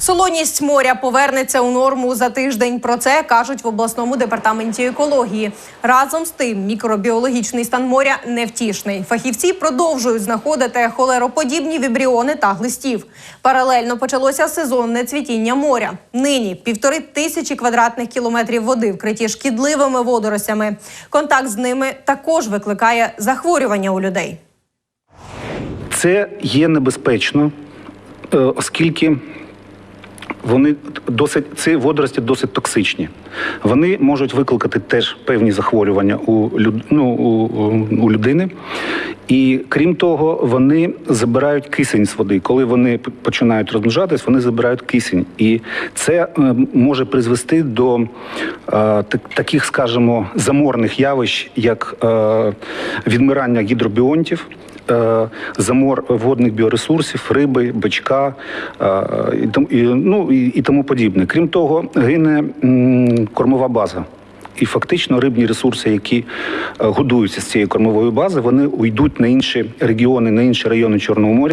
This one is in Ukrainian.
Солоність моря повернеться у норму за тиждень. Про це кажуть в обласному департаменті екології. Разом з тим, мікробіологічний стан моря невтішний. Фахівці продовжують знаходити холероподібні вібріони та глистів. Паралельно почалося сезонне цвітіння моря. Нині півтори тисячі квадратних кілометрів води вкриті шкідливими водоросями. Контакт з ними також викликає захворювання у людей. Це є небезпечно, е, оскільки вони досить ці водорості досить токсичні. Вони можуть викликати теж певні захворювання у, люд, ну, у, у- людини. І крім того, вони забирають кисень з води. Коли вони починають розмножатись, вони забирають кисень. І це е, може призвести до е, таких, скажімо, заморних явищ, як е, відмирання гідробіонтів замор водних біоресурсів, риби, бичка е, і, ну, і тому подібне. Крім того, гине кормова база. І фактично рибні ресурси, які е, годуються з цієї кормової бази, вони уйдуть на інші регіони, на інші райони Чорного моря.